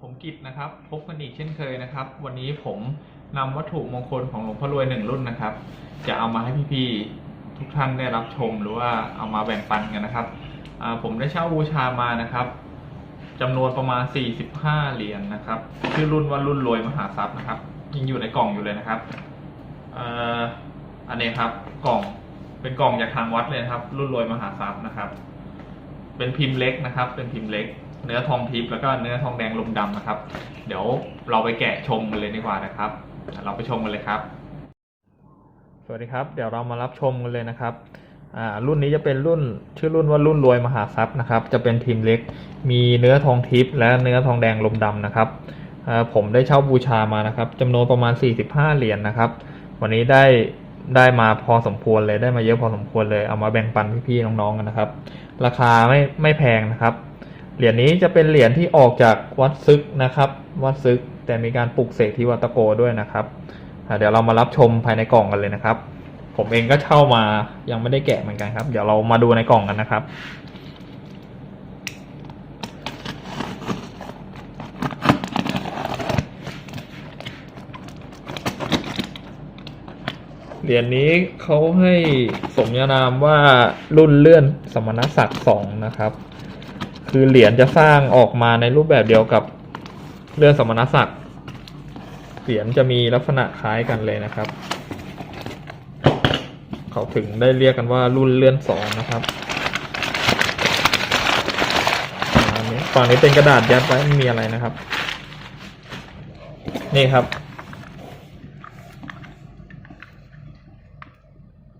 ผมกิจนะครับ พบกันอีกเช่นเคยนะครับ วันนี้ผมนำวัตถุมงคลของหลวงพ่อรวยหนึ่งรุ่นนะครับ จะเอามาให้พี่ๆทุกท่านได้รับชมหรือว่าเอามาแบ่งปันกันนะครับ ผมได้เช่าบูชามานะครับจำนวนประมาณ 45 เหรียญนะครับชื่อรุ่นว่ารุ่นรวยมหาทรัพย์นะครับยังอยู่ในกล่องอยู่เลยนะครับอ,อันนี้ครับกล่องเป็นกล่องจากทางวัดเลยครับ รุ่นรวยมหาทรัพย์นะครับ เป็นพิมพ์เล็กนะครับ เป็นพิมพ์เล็ก เนื้อทองทิพย์แล้วก็เนื้อทองแดงลมดำนะครับ เดี๋ยวเราไปแกะชมกันเลยดีกว่านะครับ เราไปชมกันเลยครับ สวัสดีครับ เดี๋ยวเรามารับชมกันเลยนะครับอ่ารุ่นนี้จะเป็นรุ่นชื่อรุ่นว่ารุ่นรวยมหาทรัพย์นะครับ จะเป็นพิมพ์เล็ก มีเนื้อทองทิพย์และเนื้อทองแดงลมดำนะครับอ่าผมได้เช่าบูชามานะครับจำนวนประมาณ 45 เหรียญนะครับ วันนี้ได้ได้มาพอสมควรเลยได้มาเยอะพอสมควรเลยเอามาแบ่งปันพี่ๆน้องๆกันนะครับ ราคาไม่ไม่แพงนะครับ เหรียญนี้จะเป็นเหรียญที่ออกจากวัดซึกนะครับ วัดซึกแต่มีการปลุกเสกที่วัดตะโกด้วยนะครับเดี๋ยวเรามารับชมภายในกล่องกันเลยนะครับ ผมเองก็เช่ามายังไม่ได้แกะเหมือนกันครับ เดี๋ยวเรามาดูในกล่องกันนะครับเหรียญนี้เขาให้สมญานามว่ารุ่นเลื่อนสมณศักดิ์สองนะครับ คือเหรียญจะสร้างออกมาในรูปแบบเดียวกับเลื่อนสมณศักดิ์เหรียญจะมีลักษณะคล้ายกันเลยนะครับ เขาถึงได้เรียกกันว่ารุ่นเลื่อนสองนะครับฝั่งนี้เป็นกระดาษยัดไว้ไม่มีอะไรนะครับ นี่ครับ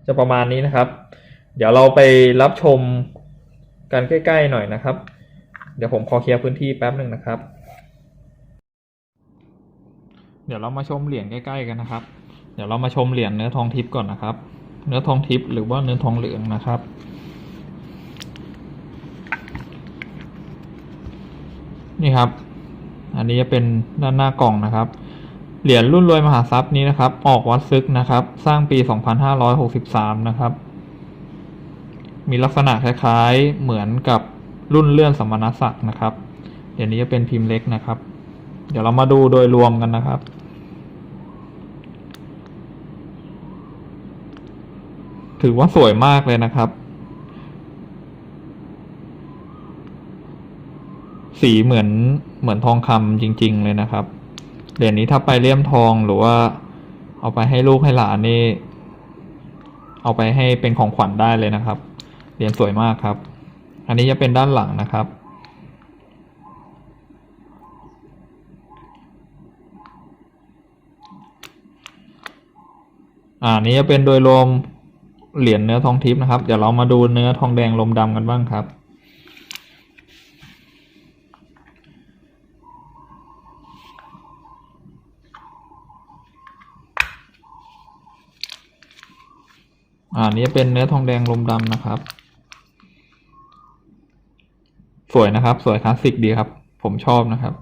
จะประมาณนี้นะครับ เดี๋ยวเราไปรับชมกันใกล้ ๆ หน่อยนะครับ เดี๋ยวผมขอเคลียร์พื้นที่แป๊บหนึ่งนะครับ เดี๋ยวเรามาชมเหรียญใกล้ๆกันนะครับ เดี๋ยวเรามาชมเหรียญเนื้อทองทิพย์ก่อนนะครับ เนื้อทองทิพย์หรือว่าเนื้อทองเหลืองนะครับนี่ครับ อันนี้จะเป็นด้านหน้ากล่องนะครับ เหรียญรุ่นรวยมหาทรัพย์นี้นะครับ ออกวัดซึกนะครับ สร้างปี 2563 นะครับ มีลักษณะคล้ายๆ เหมือนกับ รุ่นเลื่อนสมณศักดิ์นะครับเหรียญนี้จะเป็นพิมพ์เล็กนะครับ เดี๋ยวเรามาดูโดยรวมกันนะครับถือว่าสวยมากเลยนะครับ สีเหมือนเหมือนทองคำจริง ๆ เลยนะครับ เหรียญนี้ถ้าไปเลี่ยมทองหรือว่า เอาไปให้ลูกให้หลานนี่ เอาไปให้เป็นของขวัญได้เลยนะครับ เหรียญสวยมากครับ อันนี้จะเป็นด้านหลังนะครับ อ่านี้จะเป็นโดยรวมเหรียญเนื้อทองทิพย์นะครับ เดี๋ยวเรามาดูเนื้อทองแดงลมดำกันบ้างครับอ่านี้เป็นเนื้อทองแดงลมดำนะครับ สวยนะครับ สวยคลาสสิกดีครับ ผมชอบนะครับ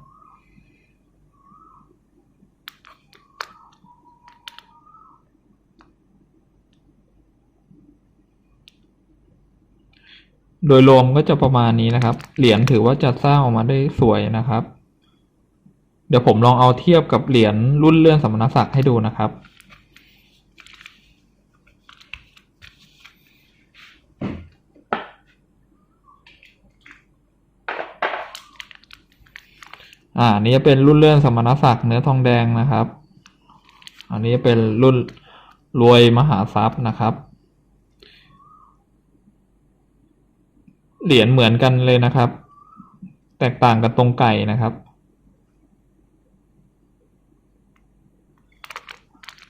โดยรวมก็จะประมาณนี้นะครับ เหรียญถือว่าจัดสร้างออกมาได้สวยนะครับ เดี๋ยวผมลองเอาเทียบกับเหรียญรุ่นเลื่อนสมณศักดิ์ให้ดูนะครับ อ่าอันนี้จะเป็นรุ่นเลื่อนสมณศักดิ์เนื้อทองแดงนะครับ อันนี้เป็นรุ่นรวยมหาทรัพย์นะครับ เหรียญเหมือนกันเลยนะครับ แตกต่างกันตรงไก่นะครับ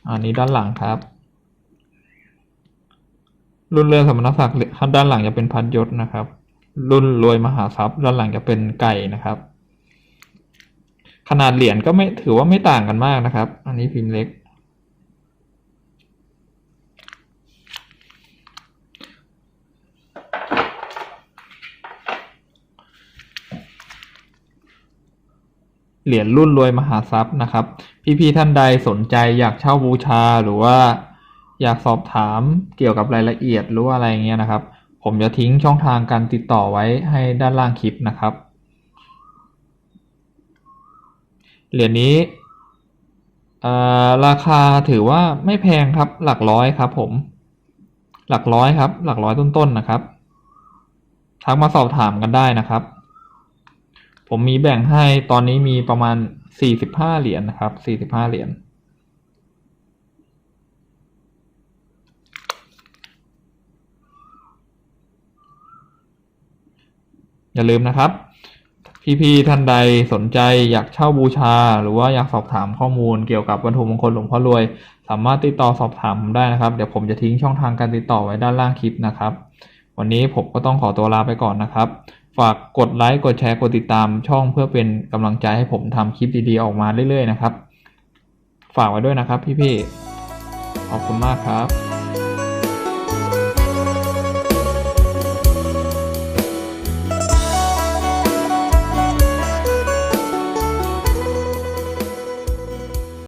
อันนี้ด้านหลังครับ รุ่นเรื่อนสมณศักดิ์ด้านหลังจะเป็นพันยศนะครับ รุ่นรวยมหาทรัพย์ด้านหลังจะเป็นไก่นะครับ ขนาดเหรียญก็ไม่ถือว่าไม่ต่างกันมากนะครับ อันนี้พิมพ์เล็ก เหรียญรุ่นรวยมหาทรัพย์นะครับ พี่ๆท่านใดสนใจอยากเช่าบูชาหรือว่าอยากสอบถามเกี่ยวกับรายละเอียดหรือว่าอะไรเงี้ยนะครับ ผมจะทิ้งช่องทางการติดต่อไว้ให้ด้านล่างคลิปนะครับ เหรียญนี้ราคาถือว่าไม่แพงครับ หลักร้อยครับ ผม หลักร้อยครับ หลักร้อยต้นๆนะครับทักมาสอบถามกันได้นะครับ ผมมีแบ่งให้ตอนนี้มีประมาณสี่สิบห้าเหรียญนะครับสี่สิบห้าเหรียญอย่าลืมนะครับ พี่ๆท่านใดสนใจอยากเช่าบูชา หรือว่าอยากสอบถามข้อมูลเกี่ยวกับวัตถุมงคลหลวงพ่อรวย สามารถติดต่อสอบถามผมได้นะครับ เดี๋ยวผมจะทิ้งช่องทางการติดต่อไว้ด้านล่างคลิปนะครับ วันนี้ผมก็ต้องขอตัวลาไปก่อนนะครับ ฝากกดไลค์กดแชร์กดติดตามช่องเพื่อเป็นกำลังใจให้ผมทำคลิปดีๆออกมาเรื่อยๆนะครับ ฝากไว้ด้วยนะครับพี่ๆขอบคุณมากครับ